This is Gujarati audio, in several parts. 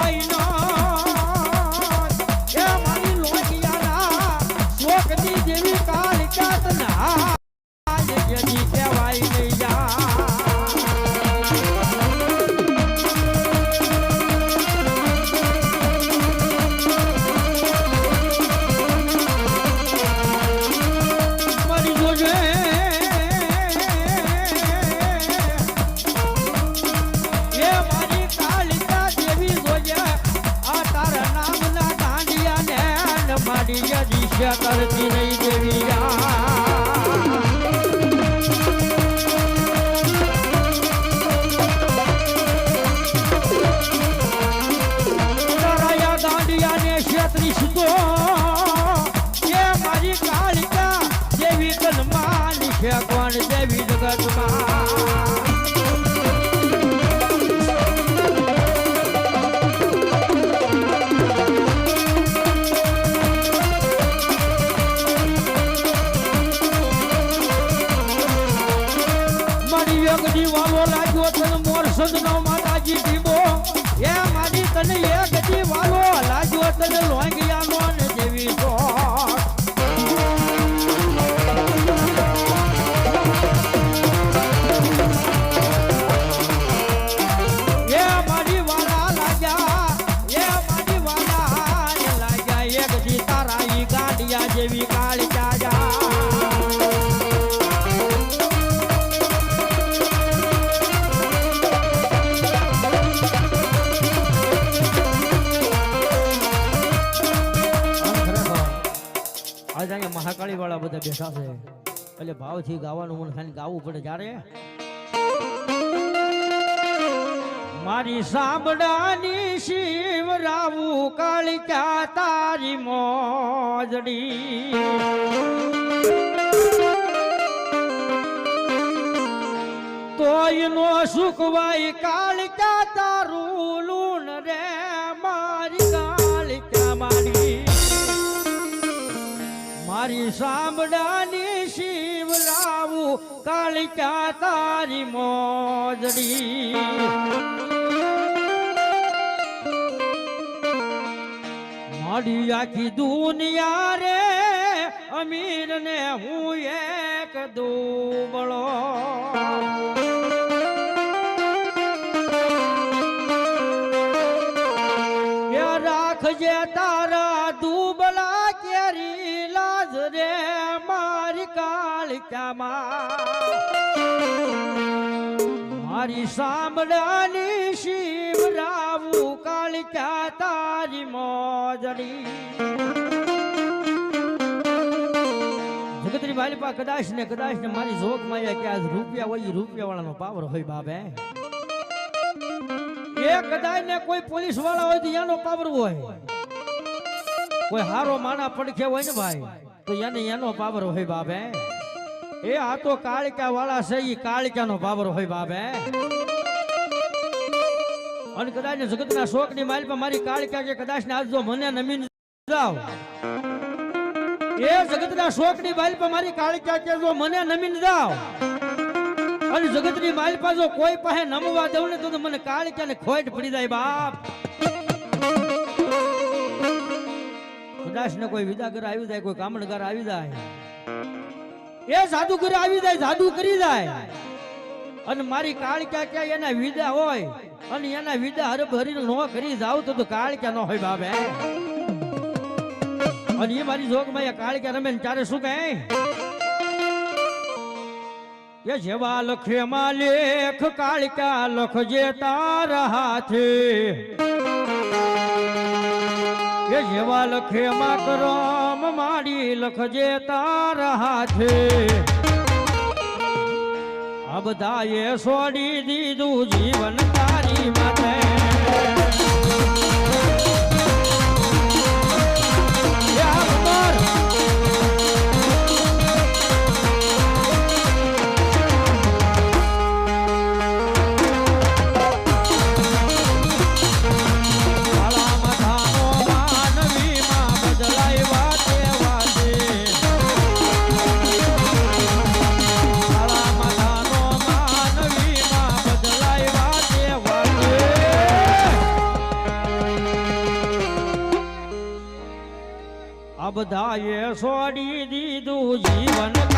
I know. કરતી નહીં દેવી મારી યજ્ઞી વાલો લાગ્યો તને મોર સદનો માતાજી દીવો એ મારી તને એક વાલો લાગ્યો તને લોંગિયાનો ને મહાકાળી બેઠા છે. એટલે ભાવથી ગાવાનું મન ખાલી ગાવું પડે જ્યારે. મારી સાંભળાની શિવ રાવું ક્યા તારી મોજડી? તોય નો સુખવાય કાળિકા તારું મારી સાંભળાની શિવ લાવું કાળિકા તારી મોજડી. મારી આખી દુનિયા રે અમીર ને હું એક દુબળો. કાળિકામાં મારી સાંભળાની શિવ રાવું ક્યાં તારી મોજડી. જગતરી બાલિપા કદાચ ને કદાચ ને મારી જોગમાં કે આજ રૂપિયા હોય રૂપિયા વાળાનો પાવર હોય બાબે. એ કદાચ ને કોઈ પોલીસવાળા હોય તો એનો પાવર હોય. કોઈ હારો માણા પડખે હોય ને ભાઈ, તો એને એનો પાવર હોય બાબે. એ આ તો કાળિકા વાળા છે, ઈ કાળિકાનો બાબરો હોય બાબે અને કદાચ જગત ના શોકની માલ પર મારી કાળિકા કે કદાચ ને આજ મને નમીન જાવ. એ જગતના શોકની માલ પર મારી કાળિકા કે જો મને નમીન જાવ. અને જગતની માલ પર જો કોઈ પાસે નમવા દઉં ને તો મને કાળિકા ને ખોટ પડી જાય બાપ. કદાચ ને કોઈ વિદાગર આવી જાય, કોઈ કામણગાર આવી જાય. એ જાદુગર આવી જાય, જાદુ કરી જાય. અને મારી કાળ ક્યાં ક્યાં એના વિદા હોય, અને એના વિદા હરબ હરી નો કરી જાવ તો કાળ ક્યાં નો હોય બાબે અને એ મારી જોગમાં એ ક્યાં રમે ત્યારે શું કહે કે જેવા લખે માં લેખ કાળકા લખજે તારા હાથે. કે જેવા લખે માં કરમ માડી લખજે તારા હાથે. આ બધાએ છોડી દીધું જીવન તારી માટે બધાએ છોડી દીધું જીવન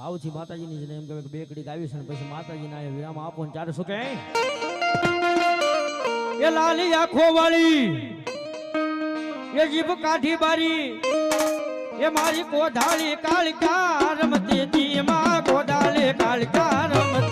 ભાવથી માતાજીની જેને એમ કે બે ગાવી છે પછી માતાજીના એ વિરામ આપો ને ચારે શું કે એ લાલી આંખો વાળી, એ જીભ કાઠી બારી, એ મારી કોધાળી કાળકા રમતી તી માં કોધાળી કાળકા